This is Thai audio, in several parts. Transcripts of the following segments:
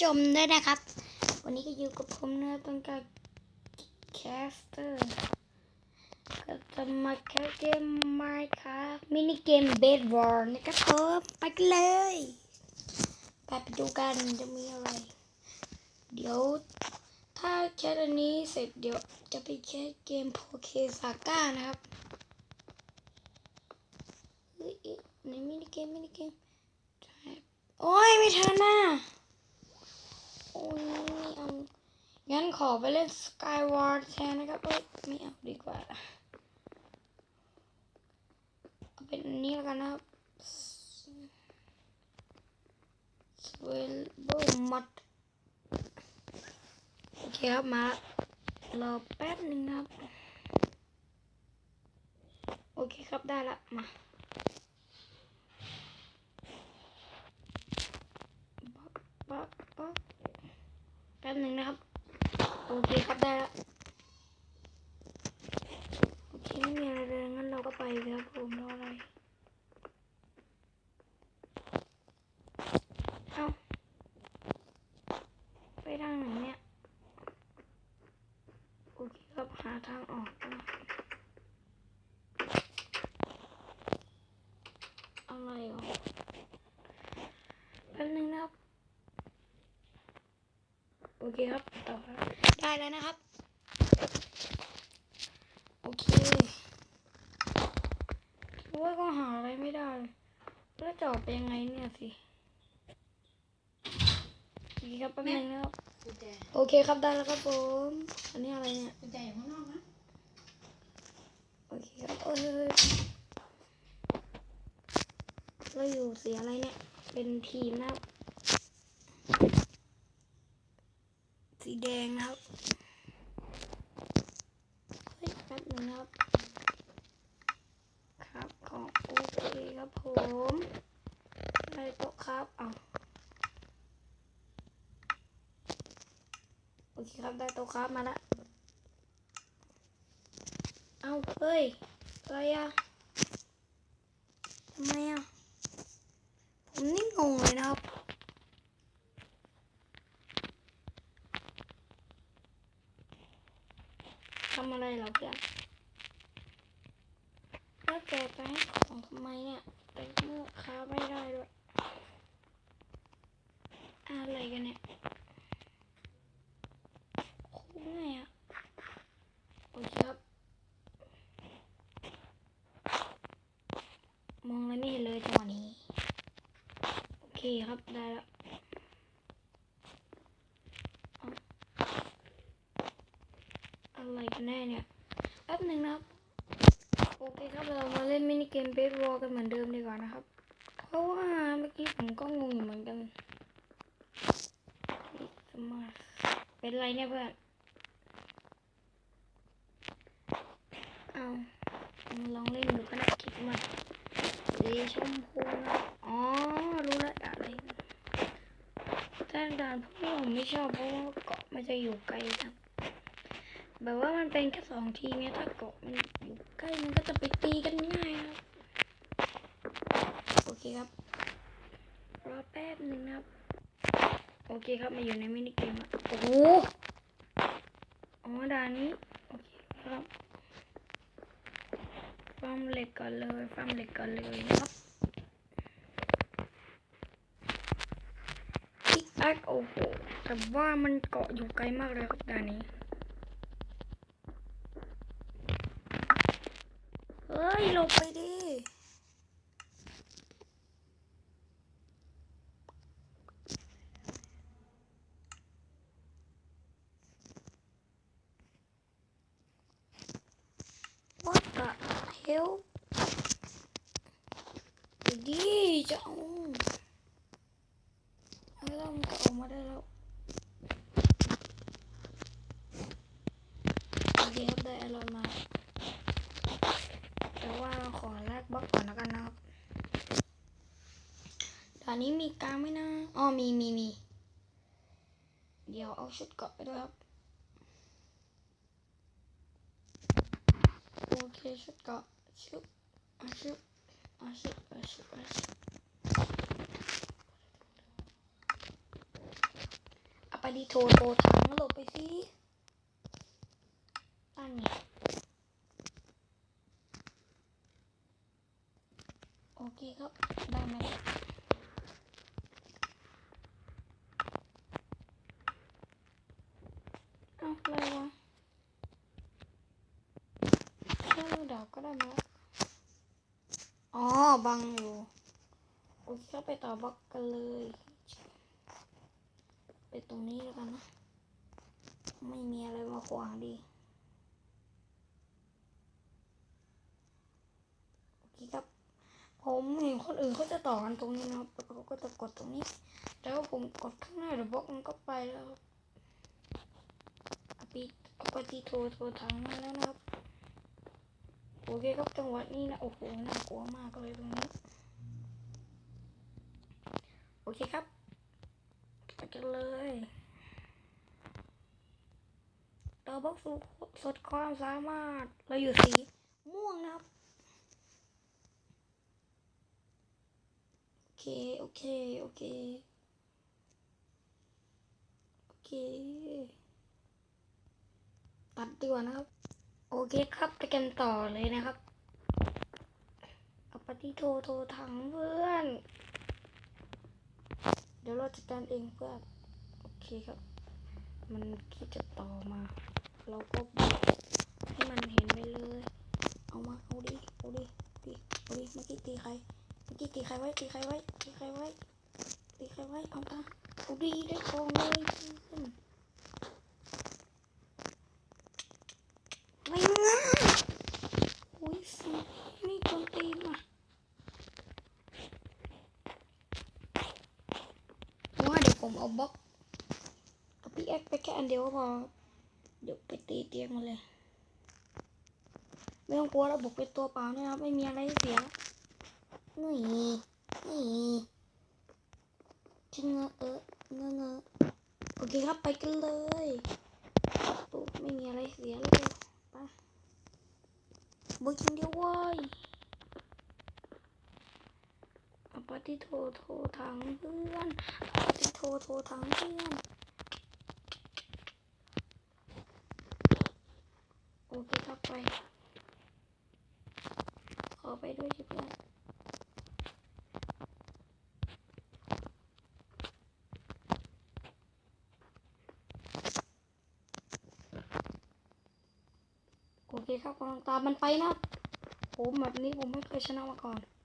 ชมด้วยนะครับ วันนี้ก็อยู่กับผมนะต้องการแคสเตอร์ก็จะมาแคสเกมไมค์ครับมินิเกมเบสบอลนะครับผมไปกันเลยไปไปดูกันจะมีอะไร เดี๋ยวถ้าแคสอันนี้เสร็จเดี๋ยวจะไปแคสเกมโพเคซาก้านะครับในมินิเกมมินิเกมโอ้ยไม่ทันน่ะ เอางั้นขอไปเล่น Skyward แทนนะครับเอ้ยไม่เอาดีกว่าเอาเป็นอันนี้แล้วกันนะครับ s w i l b l Mud โอเคครับมารอแป๊บหนึ่งนะครับ โอเคครับได้ละมา ปั๊บปั๊บแป๊บหนึ่งนะครับ โอเคครับ ได้ล้วโอเคไม่มีอะไรเลยงั้นเราก็ไปเลยครับผมรออะไรเอ้าไปทางไหนเนี่ยโอเคครับหาทางออกก่อนอะไรอะแป๊บหนึงนะครับโอเคครับต่อครับ ได้แล้วนะครับ โอเคว่าก็หาอะไรไม่ได้ แล้วจะออกไปยังไงเนี่ยสิโอเคครับแป๊บนึงนะครับกุญแจโอเคครับได้แล้วครับผม อันนี้อะไรเนี่ยกุญแจอยู่ข้างนอกนะ โอเคครับเอ้ยเราอยู่สีอะไรเนี่ย เป็นทีมนะครับสี แดงนะครับเฮ้ยแป๊บหนึงครับ ครับของโอเคครับผมได้โต๊ะครับเอาโอเคครับได้โต๊ะครับมาละเอาเฮ้ยอะไรอะทำไมอะผมนี่งงเลยนะครับ ทำอะไรเหรอเพื่อนแล้วแกไปให้ของทำไมเนี่ยแต่เมื่อค้าไม่ได้ด้วย อะไรกันเนี่ยคุ้มไงอะโอเคครับ มองอะไรไม่เห็นเลยจังหวะนี้ โอเคครับได้แล้วเอาอะไรกันแน่เนี่ยแป๊ บหนึ่งนะครับ โอเคครับเรามาเล่นมินิเกมเบสบอลกันเหมือนเดิมดีกว่านะครับ เพราะว่าเมื่อกี้ผมก็งงอยู่เหมือนกันสมาเป็นไรเนี่ยเพื่อน เอาลองเล่นดูก็น่าคิดมากสีชมพูนะอ๋อ รู้แล้วอะไรแต่ด่านพวกนี้ผมไม่ชอบเพราะว่าเกาะมันจะอยู่ไกลครับ แบบว่ามันเป็นแค่สองทีมเนี่ยถ้าเกาะมันอยู่ใกล้มันก็จะไปตีกันง่ายครับ โอเคครับ รอแป๊บหนึ่งนะครับ โอเคครับมาอยู่ในมินิเกมอะโอ้โหอ๋อด่านนี้ โอเคครับฟาร์มเหล็กก่อนเลยฟาร์มเหล็กก่อนเลยนะครับพิกแอคโอ้โหแต่ว่ามันเกาะอยู่ไกลมากเลยครับด่านนี้ เฮ้ ยลงไปดิว่ากะเฮลดีจังเราจะออกมาได้แล้วโอเคครับได้อร่อยมาแต่ว่าเรา ขอแลกบล็อกก่อนแล้วกันนะครับตอนนี้มีกลางไหมนะอ๋อมีมีมี เดี๋ยวเอาชุดเกาะไปด้วยครับ โอเคชุดเกาะชุบอาชุบอาชุบอาชุบอาชุบไปดีโทรโทรถังหลบไปสิตั้นไงโอเคครับ ได้ไหมเอ้าอะไรวะแค่มือดาบก็ได้มาแล้วอ๋อ บังอยู่ โอเคครับไปต่อบล็อกกันเลย ไปตรงนี้แล้วกันนะ ไม่มีอะไรมาขวางดีโอเคครับ ผมเห็นคนอื่นเขาจะต่อกันตรงนี้นะครับแล้วเขาก็จะกดตรงนี้ แล้วผมกดข้างหน้าเดี๋ยวบล็อกมันก็ไปแล้วครับอปิอปฏิโทรโทรทางมาแล้วนะครับ โอเคครับจังหวะนี้นะ โอ้โห น่ากลัวมากเลยตรงนี้ อเคครับไปกันเลยต่อบอกสูสดความสามารถ เราอยู่สีม่วงนะครับ โอเค โอเค โอเค โอเค ตัดดีกว่านะครับ โอเคครับไปกันต่อเลยนะครับ เอาปฏิโทรโทรถังเพื่อน เดี๋ยวเราจัดการเองเพื่อโอเคครับ มันคิดจะต่อมา เราก็บอกให้มันเห็นไปเลย เอามาเอาดิเอาดิดิเอาดิเมื่อกี้ตีใครเมื่อกี้ตีใครไว้ตีใครไว้ตีใครไว้ตีใครไว้เอาตาเอาดีได้ทองเลยขึ้นไม่ง่ายอุ้ยสินี่โดนตีมาว่าเดี๋ยว ผมเอาบล็อกกับพี่แอ็กไปแค่อันเดียวก็พอ เดี๋ยวไปตีเตียงมาเลย ไม่ต้องกลัวเราบุกไปตัวเปล่าเนี่ยครับ ไม่มีอะไรเสียนี่นี่ชิงเอะเออเงอะเงอโอเคครับไปกันเลยปุ๊บไม่มีอะไรเสียเลยไปบุกอย่างเดียวว้ยเอา ปฏิโทรโทรทางเพื่อนเอาปฏิโทรโทรทางเพื่อนโอเคครับไป ขอไปด้วยสิเพื่อนโอเคครับกำลังตามมันไปนะผมแบบนี้ผมไม่เคยชนะมาก่อน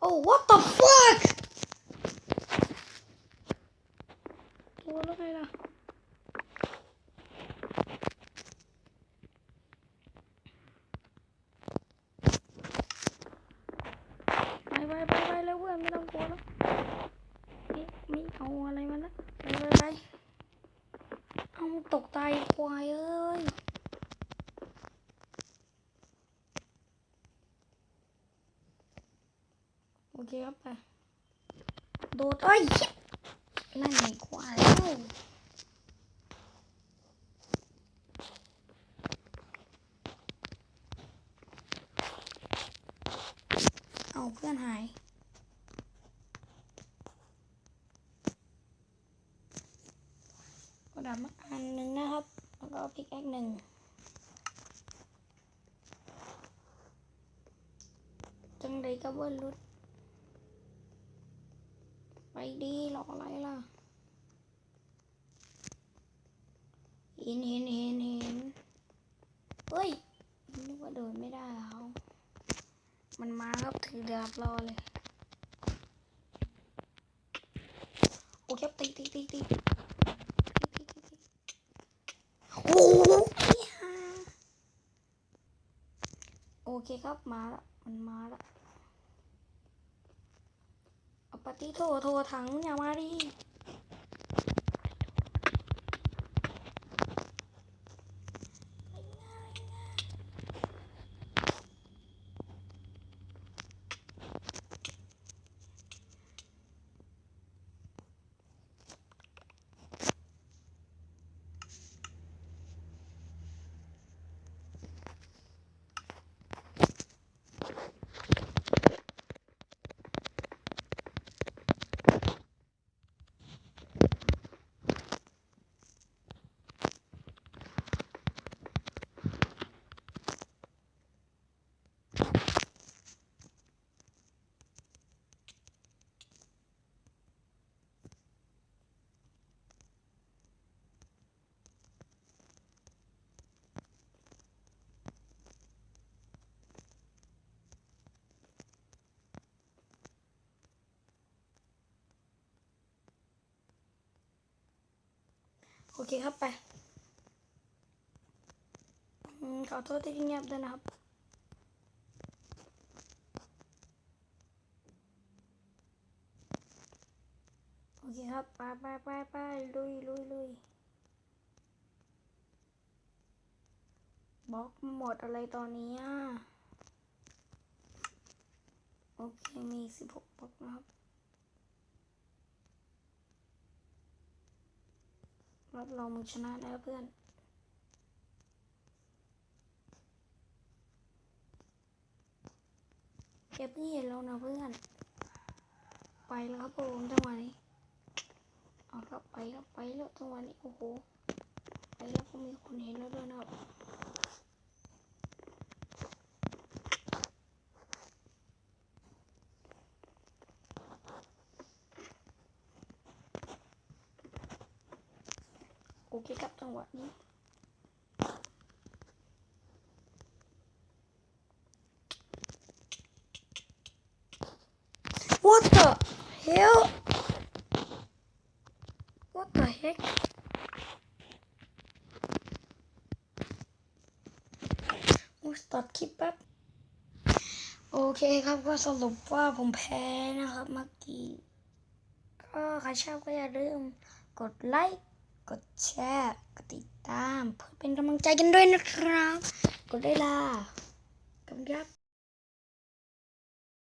โอ้ what the fuck เคครับไปโดดเอ้ยนั่นไงควายแล้วเอาเพื่อนหายกระดาษมาอันหนึ่งนะครับ แล้วก็พิกแอคหนึ่งจังใดก็เบิ้ลรุด ดีหรออะไรล่ะเห็นเห็นเห็นเห็นเฮ้ยนึกว่าโดนไม่ได้แล้ว มันมาครับถือดาบรอเลย โอเคตีตีตีตีโอ้โอเคครับมาละมันมาละ ปฏิโทโทรถังอย่ามาดิ โอเคครับไปอืมขอโทษที่เงียบด้วยนะครับ โอเคครับ ไปไปไปไปลุยลุยลุยบล็อกหมดอะไรตอนนี้อะ โอเค มีสิบหกบล็อกนะครับ รับรองมึงชนะแล้วเพื่อนเก็บนี่เห็นแล้วนะเพื่อน ไปแล้วครับผมจังหวะนี้เอาครับไปแล้วไปแล้วจังหวะนี้โอ้โห ไปแล้วก็มีคนเห็นแล้วด้วยนะครับ โอเคครับจังหวะนี้ What the hell What the heck โอ้ยตัดคลิปแป๊บโอเคครับก็สรุปว่าผมแพ้นะครับเมื่อกี้ก็ใครชอบก็อย่าลืมกดไลค์ กดแชร์กดติดตาม เพื่อเป็นกำลังใจกันด้วยนะครับ กดได้ล่ะกำลังครับ